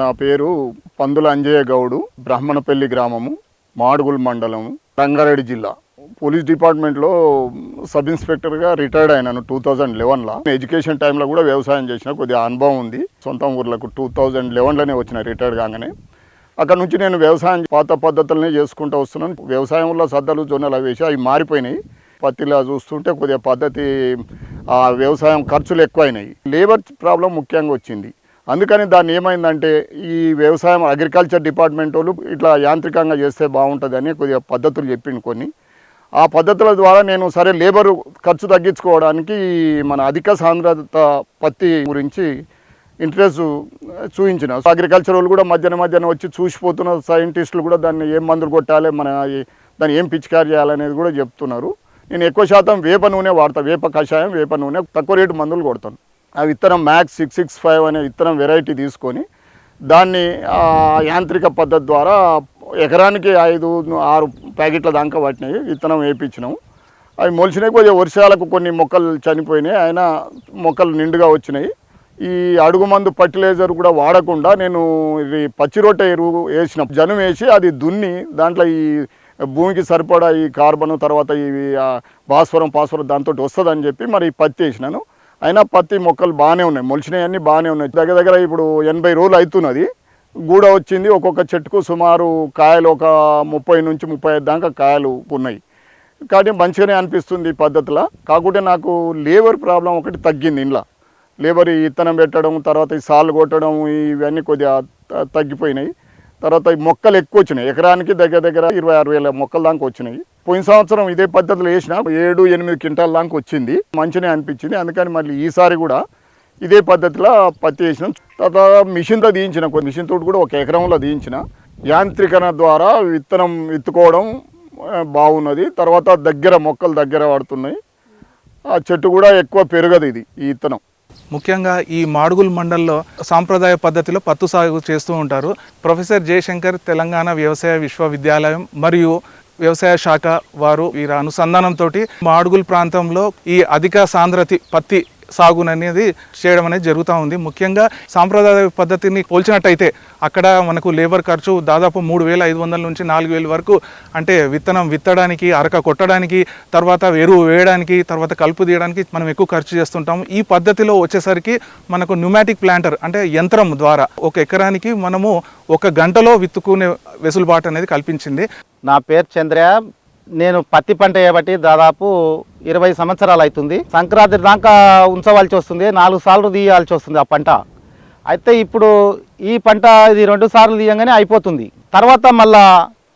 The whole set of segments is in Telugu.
నా పేరు పందుల అంజయ్య గౌడు బ్రాహ్మణపల్లి గ్రామము మాడుగుల్ మండలము రంగారెడ్డి జిల్లా. పోలీస్ డిపార్ట్మెంట్లో సబ్ ఇన్స్పెక్టర్గా రిటైర్డ్ అయినాను టూ థౌజండ్ లెవెన్లో. ఎడ్యుకేషన్ టైంలో కూడా వ్యవసాయం చేసిన కొద్దిగా అనుభవం ఉంది. సొంత ఊర్లకు టూ థౌజండ్ లెవెన్లోనే వచ్చిన రిటైర్డ్ కాగానే. అక్కడ నుంచి నేను వ్యవసాయం పాత పద్ధతులనే చేసుకుంటూ వస్తున్నాను. వ్యవసాయంలో సద్దలు జొన్నలు వేసి అవి మారిపోయినాయి. పత్తిలా చూస్తుంటే కొద్దిగా పద్ధతి ఆ వ్యవసాయం ఖర్చులు ఎక్కువైనాయి. లేబర్ ప్రాబ్లం ముఖ్యంగా వచ్చింది. అందుకని దాన్ని ఏమైందంటే ఈ వ్యవసాయం అగ్రికల్చర్ డిపార్ట్మెంట్ వాళ్ళు ఇట్లా యాంత్రికంగా చేస్తే బాగుంటుందని కొద్దిగా పద్ధతులు చెప్పిండు కొన్ని. ఆ పద్ధతుల ద్వారా నేను సరే లేబర్ ఖర్చు తగ్గించుకోవడానికి మన అధిక సాంద్రత పత్తి గురించి ఇంట్రెస్ట్ చూపించిన అగ్రికల్చర్ వాళ్ళు కూడా మధ్యాహ్నం మధ్యాహ్నం వచ్చి చూసిపోతున్న సైంటిస్టులు కూడా దాన్ని ఏం మందులు కొట్టాలి మన దాన్ని ఏం పిచికారి చేయాలనేది కూడా చెప్తున్నారు. నేను ఎక్కువ శాతం వేప నూనె వాడతాను వేప కషాయం వేప నూనె తక్కువ రేటు మందులు కొడతాను. ఆ విత్తనం మ్యాక్స్ సిక్స్ సిక్స్ ఫైవ్ అనే విత్తనం వెరైటీ తీసుకొని దాన్ని యాంత్రిక పద్ధతి ద్వారా ఎకరానికి ఐదు ఆరు ప్యాకెట్ల దాకా పట్టినాయి విత్తనం వేయించినాము అవి మొలిచినాయి కొద్దిగా వర్షాలకు కొన్ని మొక్కలు చనిపోయినాయి. అయినా మొక్కలు నిండుగా వచ్చినాయి. ఈ అడుగు మందు ఫర్టిలైజర్ కూడా వాడకుండా నేను ఇది పచ్చి రొట్టె ఎరువు వేసిన. జనం వేసి అది దున్ని దాంట్లో ఈ భూమికి సరిపడా ఈ కార్బన్ తర్వాత ఇవి భాస్వరం పాస్వరం దాంతో వస్తుందని చెప్పి మరి ఈ పత్తి వేసినాను. అయినా పత్తి మొక్కలు బాగానే ఉన్నాయి. మొలిచినాయి అన్నీ బాగానే ఉన్నాయి. దగ్గర దగ్గర ఇప్పుడు ఎనభై రోజులు అవుతున్నది. గూడ వచ్చింది ఒక్కొక్క చెట్టుకు సుమారు కాయలు ఒక ముప్పై నుంచి ముప్పై ఐదు దాకా కాయలు ఉన్నాయి. కాబట్టి మంచిగానే అనిపిస్తుంది ఈ పద్ధతిలో. కాకుంటే నాకు లేబర్ ప్రాబ్లం ఒకటి తగ్గింది ఇంట్లో లేబర్ ఈ ఇత్తనం పెట్టడం తర్వాత ఈ సాళ్ళు కొట్టడం ఇవన్నీ కొద్దిగా తగ్గిపోయినాయి. తర్వాత ఈ మొక్కలు ఎక్కువ వచ్చినాయి. ఎకరానికి దగ్గర దగ్గర ఇరవై ఆరు వేల మొక్కల దాకా వచ్చినాయి. పోయిన సంవత్సరం ఇదే పద్ధతిలో వేసిన ఏడు ఎనిమిది క్వింటాల దాకా వచ్చింది. మంచినే అనిపించింది. అందుకని మళ్ళీ ఈసారి కూడా ఇదే పద్ధతిలో పత్తి వేసినాం. తర్వాత మిషన్తో తీయించిన కొన్ని మిషన్ తోటి కూడా ఒక ఎకరంలో తీయించిన. యాంత్రికరణ ద్వారా విత్తనం విత్తుకోవడం బాగున్నది. తర్వాత దగ్గర మొక్కలు దగ్గర పడుతున్నాయి. ఆ చెట్టు కూడా ఎక్కువ పెరగదు ఇది ఈ విత్తనం. ముఖ్యంగా ఈ మాడుగుల్ మండల్లో సాంప్రదాయ పద్ధతిలో పత్తు సాగు చేస్తూ ఉంటారు. ప్రొఫెసర్ జయశంకర్ తెలంగాణ వ్యవసాయ విశ్వవిద్యాలయం మరియు వ్యవసాయ శాఖ వారు వీరి అనుసంధానంతో మాడుగుల్ ప్రాంతంలో ఈ అధిక సాంద్రతి పత్తి సాగు అనేది చేయడం అనేది జరుగుతూ ఉంది. ముఖ్యంగా సాంప్రదాయ పద్ధతిని పోల్చినట్టయితే అక్కడ మనకు లేబర్ ఖర్చు దాదాపు మూడు వేల ఐదు వందల నుంచి నాలుగు వేల వరకు అంటే విత్తనం విత్తడానికి అరక కొట్టడానికి తర్వాత ఎరువు వేయడానికి తర్వాత కలుపు తీయడానికి మనం ఎక్కువ ఖర్చు చేస్తుంటాము. ఈ పద్ధతిలో వచ్చేసరికి మనకు న్యూమాటిక్ ప్లాంటర్ అంటే యంత్రం ద్వారా ఒక ఎకరానికి మనము ఒక గంటలో విత్తుకునే వెసులుబాటు అనేది కల్పించింది. నా పేరు చంద్ర నేను పత్తి పంట చేయబట్టి దాదాపు ఇరవై సంవత్సరాలు అవుతుంది. సంక్రాంతి దాకా ఉంచవలసి వస్తుంది నాలుగు సార్లు తీయాల్సి వస్తుంది ఆ పంట. అయితే ఇప్పుడు ఈ పంట ఇది రెండు సార్లు తీయంగానే అయిపోతుంది. తర్వాత మళ్ళా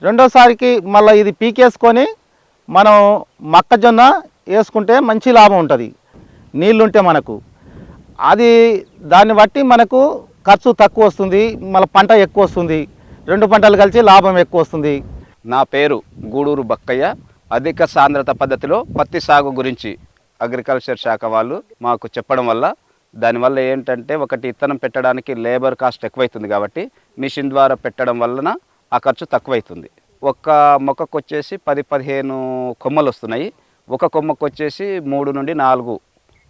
రెండోసారికి మళ్ళీ ఇది పీకేసుకొని మనం మొక్కజొన్న వేసుకుంటే మంచి లాభం ఉంటుంది నీళ్ళుంటే మనకు. అది దాన్ని బట్టి మనకు ఖర్చు తక్కువ వస్తుంది మళ్ళీ పంట ఎక్కువ వస్తుంది. రెండు పంటలు కలిసి లాభం ఎక్కువ వస్తుంది. నా పేరు గూడూరు బక్కయ్య. అధిక సాంద్రత పద్ధతిలో పత్తి సాగు గురించి అగ్రికల్చర్ శాఖ వాళ్ళు మాకు చెప్పడం వల్ల దానివల్ల ఏంటంటే ఒకటి ఇత్తనం పెట్టడానికి లేబర్ కాస్ట్ ఎక్కువైతుంది కాబట్టి మిషన్ ద్వారా పెట్టడం వలన ఆ ఖర్చు తక్కువైతుంది. ఒక్క మొక్కకు వచ్చేసి పది పదిహేను కొమ్మలు వస్తున్నాయి. ఒక కొమ్మకు వచ్చేసి మూడు నుండి నాలుగు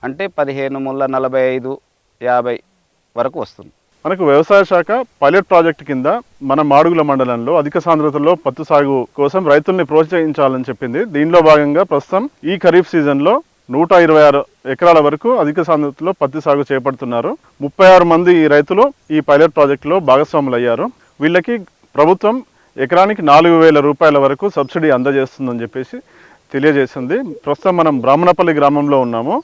అంటే పదిహేను ముళ్ళ నలభై ఐదు యాభై వరకు వస్తుంది. మనకు వ్యవసాయ శాఖ పైలట్ ప్రాజెక్ట్ కింద మన మాడుగుల మండలంలో అధిక సాంద్రతలో పత్తి సాగు కోసం రైతుల్ని ప్రోత్సహించాలని చెప్పింది. దీనిలో భాగంగా ప్రస్తుతం ఈ ఖరీఫ్ సీజన్లో నూట ఇరవై ఆరు ఎకరాల వరకు అధిక సాంద్రతలో పత్తి సాగు చేపడుతున్నారు. ముప్పై ఆరు మంది ఈ రైతులు ఈ పైలట్ ప్రాజెక్టులో భాగస్వాములు అయ్యారు వీళ్ళకి ప్రభుత్వం ఎకరానికి నాలుగు వేల రూపాయల వరకు సబ్సిడీ అందజేస్తుందని చెప్పేసి తెలియజేసింది. ప్రస్తుతం మనం బ్రాహ్మణపల్లి గ్రామంలో ఉన్నాము.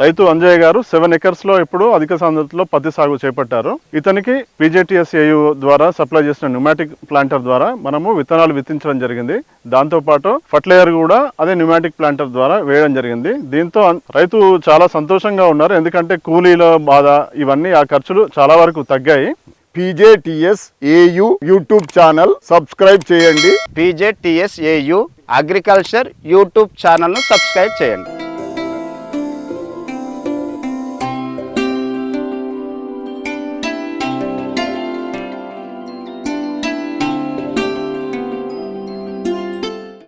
రైతు అంజయ్య గారు సెవెన్ ఎకర్స్లో ఇప్పుడు అధిక సాంద్రతలో పత్తి సాగు చేపట్టారు. ఇతనికి పీజేటీఎస్ఏయు ద్వారా సప్లై చేసిన న్యూమాటిక్ ప్లాంటర్ ద్వారా మనము విత్తనాలు విత్తించడం జరిగింది. దాంతో పాటు ఫర్టిలైజర్ కూడా అదే న్యూమాటిక్ ప్లాంటర్ ద్వారా వేయడం జరిగింది. దీంతో రైతు చాలా సంతోషంగా ఉన్నారు. ఎందుకంటే కూలీల బాధ ఇవన్నీ ఆ ఖర్చులు చాలా వరకు తగ్గాయి. P J T S A U YouTube channel subscribe చేయండి. P J T S A U agriculture YouTube ఛానల్ను సబ్స్క్రైబ్ చేయండి.